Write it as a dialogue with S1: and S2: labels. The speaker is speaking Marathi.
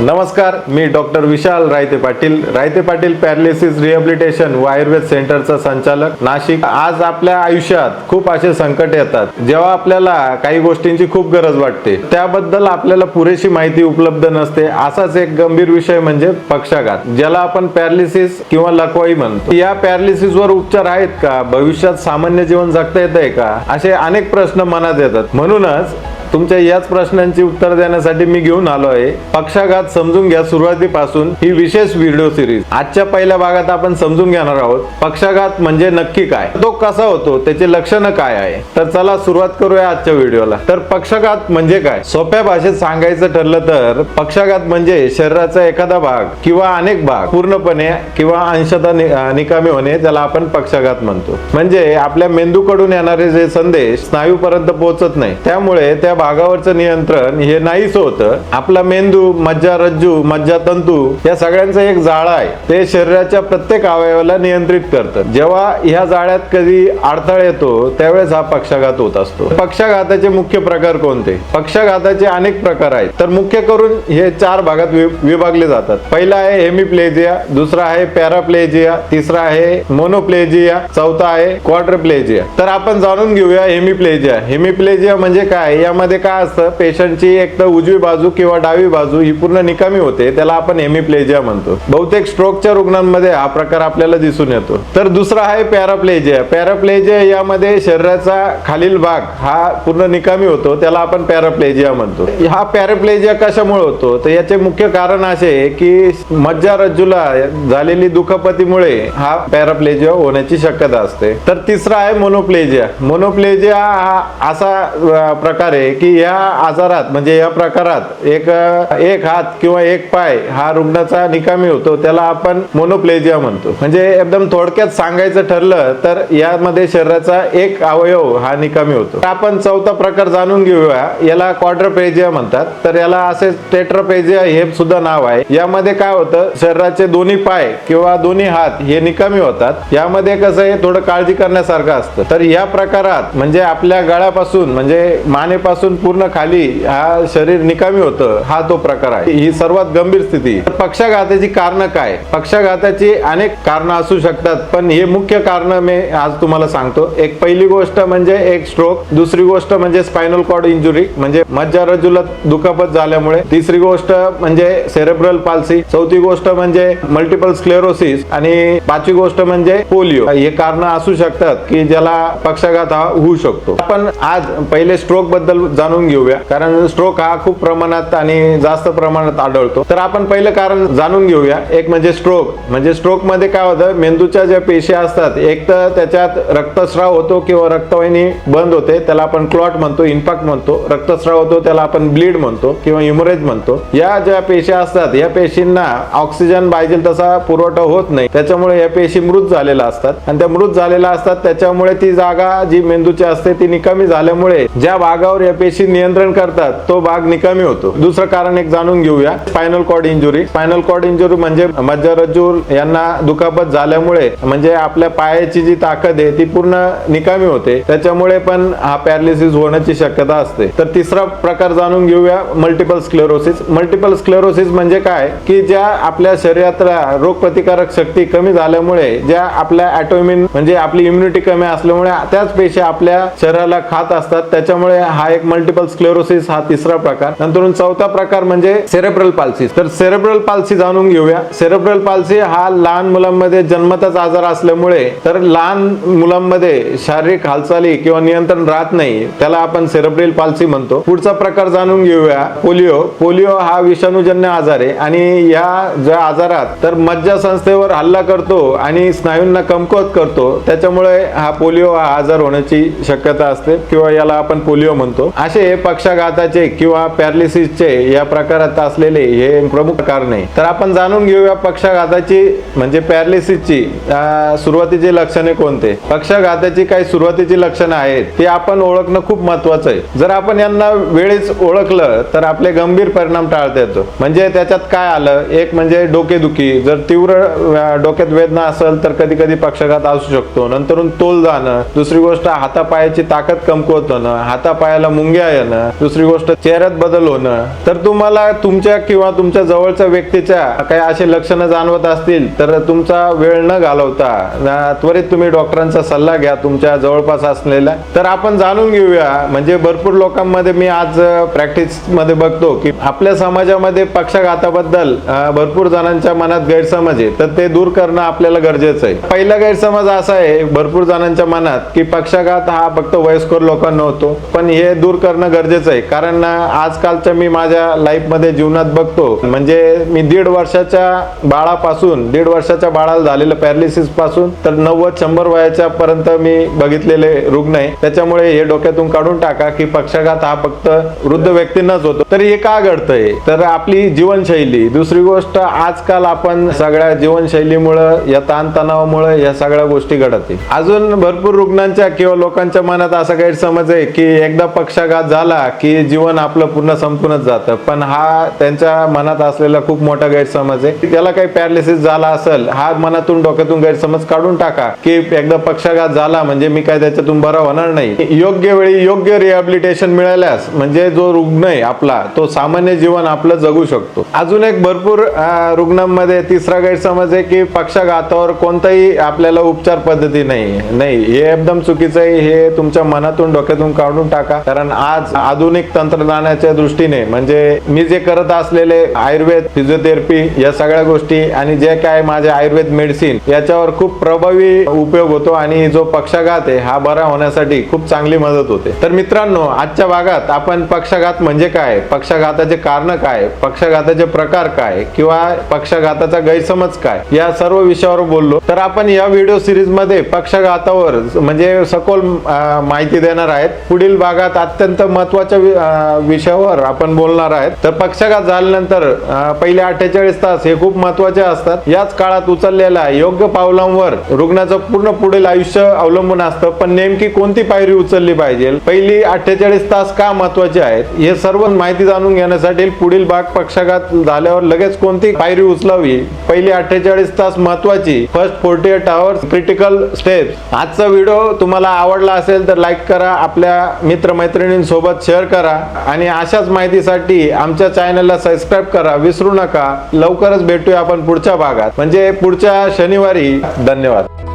S1: नमस्कार मी डॉक्टर विशाल रायते पाटील. रायते पाटील पॅरालिसिस रिहॅबिलिटेशन व आयुर्वेद सेंटरचा संचालक. नाशिक आज आपल्या आयुष्यात खूप असे संकट येतात. जेव्हा आपल्याला काही गोष्टींची खूप गरज वाटते त्याबद्दल आपल्याला पुरेशी माहिती उपलब्ध नसते असाच एक गंभीर विषय म्हणजे पक्षाघात ज्याला आपण पॅरालिसिस किंवा लकवाई म्हणतो. या पॅरालिसिस वर उपचार आहेत का? भविष्यात सामान्य जीवन जगता येत आहे का? असे अनेक प्रश्न मनात येतात. म्हणूनच तुमच्या याच प्रश्नांची उत्तर देण्यासाठी मी घेऊन आलो आहे. पक्षाघात समजून घ्या सुरुवातीपासून ही विशेष व्हिडिओ सिरीज. आजच्या पहिल्या भागात आपण समजून घेणार आहोत पक्षाघात म्हणजे नक्की काय? तो कसा होतो त्याचे लक्षणं काय आहे? तर चला सुरुवात करूया आजच्या व्हिडिओला. तर पक्षाघात म्हणजे काय? सोप्या भाषेत सांगायचं ठरलं तर पक्षाघात म्हणजे शरीराचा एखादा भाग किंवा अनेक भाग पूर्णपणे किंवा अंशतः निकामी होणे त्याला आपण पक्षाघात म्हणतो. म्हणजे आपल्या मेंदूकडून येणारे जे संदेश स्नायूपर्यंत पोहोचत नाही. त्यामुळे त्या भागावरचं नियंत्रण हे नाहीच होतं. आपला मेंदू मज्जा रज्जू मज्जा तंतू या सगळ्यांचं एक जाळं आहे. ते शरीराच्या प्रत्येक अवयवाला नियंत्रित करतं. जेव्हा ह्या जाळ्यात कधी अडथळा येतो त्यावेळेस हा पक्षाघात होत असतो. पक्षाघाताचे मुख्य प्रकार कोणते? पक्षाघाताचे अनेक प्रकार आहेत. तर मुख्य करून हे चार भागात वि- विभागले जातात. पहिला आहे हेमिप्लेजिया दुसरा आहे पॅराप्लेजिया तिसरा आहे मोनोप्लेजिया चौथा आहे क्वाड्रप्लेजिया. तर आपण जाणून घेऊया हेमिप्लेजिया. हेमिप्लेजिया म्हणजे काय? यामध्ये काय असतं पेशंटची एक तर उजवी बाजू किंवा डावी बाजू ही पूर्ण निकामी होते त्याला आपण हेमिप्लेजिया म्हणतो. बहुतेक स्ट्रोकच्या रुग्णांमध्ये हा प्रकार आपल्याला दिसून येतो. तर दुसरा आहे पॅराप्लेजिया पॅराप्लेजिया यामध्ये शरीराचा खालील भाग हा पूर्ण निकामी होतो त्याला आपण पॅराप्लेजिया म्हणतो. हा पॅराप्लेजिया कशामुळे होतो? तर याचे मुख्य कारण असे की मज्जारज्जूला झालेली दुखापतीमुळे हा पॅराप्लेजिया होण्याची शक्यता असते. तर तिसरा आहे मोनोप्लेजिया मोनोप्लेजिया हा असा प्रकार आहे की या आजारात म्हणजे या प्रकारात एक एक हात किंवा एक पाय हा रुग्णाचा निकामी होतो त्याला आपण मोनोप्लेजिया म्हणतो. म्हणजे एकदम थोडक्यात सांगायचं ठरलं तर यामध्ये शरीराचा एक अवयव हा निकामी होतो. आपण चौथा प्रकार जाणून घेऊया याला क्वाड्रपेजिया म्हणतात. तर याला असे टेट्रपेजिया हे सुद्धा नाव आहे. यामध्ये काय होतं शरीराचे दोन्ही पाय किंवा दोन्ही हात हे निकामी होतात. यामध्ये कसं आहे थोडं काळजी करण्यासारखं असतं. तर या प्रकारात म्हणजे आपल्या गळ्यापासून म्हणजे मानेपासून पूर्ण खाली हा शरीर निकामी होतं हा तो प्रकार आहे. ही सर्वात गंभीर स्थिती. तर पक्षाघाताची कारण काय? पक्षाघाताची अनेक कारण असू शकतात पण हे मुख्य कारण मी आज तुम्हाला सांगतो. एक पहिली गोष्ट म्हणजे एक स्ट्रोक दुसरी गोष्ट म्हणजे स्पायनल कॉर्ड इंजुरी म्हणजे मज्जारज्जूला दुखापत झाल्यामुळे. तिसरी गोष्ट म्हणजे सेरेब्रल पाल्सी चौथी गोष्ट म्हणजे मल्टिपल स्क्लेरोसिस आणि पाचवी गोष्ट म्हणजे पोलिओ हे कारण असू शकतात की ज्याला पक्षाघात हा होऊ शकतो. आपण आज पहिले स्ट्रोकबद्दल जाणून घेऊया. कारण स्ट्रोक हा खूप प्रमाणात आणि जास्त प्रमाणात आढळतो. तर आपण पहिलं कारण जाणून घेऊया. एक म्हणजे स्ट्रोक म्हणजे स्ट्रोकमध्ये काय होतं? मेंदूच्या ज्या पेशी असतात एक तर त्याच्यात रक्तस्राव होतो किंवा रक्तवाहिनी बंद होते त्याला आपण क्लॉट म्हणतो इन्फॅक्ट म्हणतो. रक्तस्राव होतो त्याला आपण ब्लीड म्हणतो किंवा इमोरेज म्हणतो. या ज्या पेशी असतात या पेशींना ऑक्सिजन पाहिजे तसा पुरवठा होत नाही. त्याच्यामुळे या पेशी मृत झालेल्या असतात. आणि त्या मृत झालेल्या असतात त्याच्यामुळे ती जागा जी मेंदूची असते ती निकामी झाल्यामुळे ज्या भागावर या पेशी नियंत्रण करतात तो भाग निकामी होतो. दुसरं कारण एक जाणून घेऊया. Spinal cord injury. Spinal cord injury म्हणजे मज्जारज्जू यांना दुखापत झाल्यामुळे म्हणजे आपल्या पायाची जी ताकद आहे ती पूर्ण निकामी होते. त्याच्यामुळे पण हा पॅरालिसिस होण्याची शक्यता असते. तर तिसरा प्रकार जाणून घेऊया मल्टिपल स्क्लेरोसिस. मल्टिपल स्क्लेरोसिस म्हणजे काय? की ज्या आपल्या शरीरातल्या रोगप्रतिकारक शक्ती कमी झाल्यामुळे ज्या आपल्या ॲटोमिन म्हणजे आपली इम्युनिटी कमी असल्यामुळे त्याच पेशी आपल्या शरीराला खात असतात. त्याच्यामुळे हा एक मल्टिपल स्क्लेरोसिस हा तिसरा प्रकार. नंतर चौथा प्रकार म्हणजे सेरेब्रल पाल्सी तर सेरेब्रल पाल्सी जाणून घेऊया. सेरेब्रल पाल्सी हा लहान मुलांमध्ये जन्मताच आजार असल्यामुळे तर लहान मुलांमध्ये शारीरिक हालचाली किंवा नियंत्रण राहत नाही त्याला आपण सेरेब्रल पाल्सी म्हणतो. पुढचा प्रकार जाणून घेऊया. पोलिओ. पोलिओ हा विषाणूजन्य आजार आहे आणि या ज्या आजारात तर मज्जा संस्थेवर हल्ला करतो आणि स्नायूंना कमकुवत करतो. त्याच्यामुळे हा पोलिओ हा आजार होण्याची शक्यता असते किंवा याला आपण पोलिओ म्हणतो. असे पक्षाघाताचे किंवा पॅरालिसिसचे या प्रकारात असलेले हे प्रमुख कारण तर आपण जाणून घेऊया पक्षाघाताची म्हणजे पॅरालिसिसची सुरुवातीची लक्षणे कोणते? पक्षाघाताची काही सुरुवातीची लक्षणं आहेत ते आपण ओळखणं खूप महत्वाचं आहे. जर आपण यांना वेळेच ओळखलं तर आपले गंभीर परिणाम टाळता येतो. म्हणजे त्याच्यात काय आलं? एक म्हणजे डोकेदुखी. जर तीव्र डोक्यात वेदना असेल तर कधी कधी पक्षाघात असू शकतो. नंतरून तोल जाणं. दुसरी गोष्ट हातापायाची ताकद कमकुवत होणं. हातापायाला मुंग मुंग्या येणं दुसरी गोष्ट चेहऱ्यात बदल होणं. तर तुम्हाला तुमच्या किंवा तुमच्या जवळच्या व्यक्तीच्या काही असे लक्षणं जाणवत असतील तर तुमचा वेळ न घालवता त्वरित तुम्ही डॉक्टरांचा सल्ला घ्या तुमच्या जवळपास असलेला तर आपण जाणून घेऊया म्हणजे भरपूर लोकांमध्ये मी आज प्रॅक्टिसमध्ये बघतो की आपल्या समाजामध्ये पक्षाघाताबद्दल भरपूर जणांच्या मनात गैरसमज आहे. तर ते दूर करणं आपल्याला गरजेचं आहे. पहिला गैरसमज असा आहे भरपूर जणांच्या मनात की पक्षाघात हा फक्त वयस्कर लोकांना होतो. पण हे दूर करणं गरजेचं आहे. कारण आजकालच्या मी माझ्या लाईफमध्ये जीवनात बघतो म्हणजे मी दीड वर्षाच्या बाळापासून दीड वर्षाच्या बाळाला झालेलं पॅरालिसिसपासून तर नव्वद शंभर वयाच्या पर्यंत मी बघितलेले रुग्ण आहे. त्याच्यामुळे हे डोक्यातून काढून टाका की पक्षाघात हा फक्त वृद्ध व्यक्तींनाच होतो. तर हे का घडतंय? तर आपली जीवनशैली. दुसरी गोष्ट आजकाल आपण सगळ्या जीवनशैलीमुळं या ताणतणावामुळे या सगळ्या गोष्टी घडत आहे अजून भरपूर रुग्णांच्या किंवा लोकांच्या मनात असा गैरसमज आहे की एकदा पक्षाघात झाला की जीवन आपलं पूर्ण संपूनच जातं. पण हा त्यांच्या मनात असलेला खूप मोठा गैरसमज आहे. त्याला काही पॅरालिसिस झाला असेल हा मनातून डोक्यातून गैरसमज काढून टाका की एकदा पक्षाघात झाला म्हणजे मी काय त्याच्यातून बरा होणार नाही. योग्य वेळी योग्य रिहॅबिलिटेशन मिळाल्यास म्हणजे जो रुग्ण आहे आपला तो सामान्य जीवन आपलं जगू शकतो. अजून एक भरपूर रुग्णांमध्ये तिसरा गैरसमज आहे की पक्षाघातावर कोणताही आपल्याला उपचार पद्धती नाही. नाही हे एकदम चुकीचं आहे. हे तुमच्या मनातून डोक्यातून काढून टाका. कारण आज आधुनिक तंत्रज्ञानाच्या दृष्टीने म्हणजे मी जे करत असलेले आयुर्वेद फिजिओथेरपी या सगळ्या गोष्टी आणि जे काय माझे आयुर्वेद मेडिसिन याच्यावर खूप प्रभावी उपयोग होतो आणि जो पक्षाघात आहे हा बरा होण्यासाठी खूप चांगली मदत होते. तर मित्रांनो आजच्या भागात आपण पक्षाघात म्हणजे काय? पक्षाघाताचे कारण काय? पक्षाघाताचे प्रकार काय? किंवा पक्षाघाताचा गैरसमज काय? या सर्व विषयावर बोललो. तर आपण या व्हिडिओ सिरीजमध्ये पक्षाघातावर म्हणजे सखोल माहिती देणार आहेत. पुढील भागात अत्यंत महत्त्वाच्या विषयावर आपण बोलणार आहेत. तर पक्षाघात झाल्यानंतर पहिले अठ्ठेचाळीस तास हे खूप महत्त्वाचे असतात. याच काळात उचललेल्या योग्य पावलांवर रुग्णाचं पूर्ण पुढील आयुष्य अवलंबून असतं. पण नेमकी कोणती पायरी उचलली पाहिजे? पहिली अठ्ठेचाळीस तास का महत्त्वाचे आहेत? हे सर्व माहिती जाणून घेण्यासाठी पुढील भाग पक्षाघात झाल्यावर लगेच कोणती पायरी उचलावी? पहिली अठ्ठेचाळीस तास महत्वाची first forty eight hours critical step आजचा व्हिडिओ तुम्हाला आवडला असेल तर लाईक करा. आपल्या मैत्रिणींसोबत शेअर करा आणि अशाच माहितीसाठी आमच्या चॅनलला सबस्क्राईब करा. विसरू नका. लवकरच भेटूया आपण पुढच्या भागात. म्हणजे पुढच्या शनिवारी. धन्यवाद.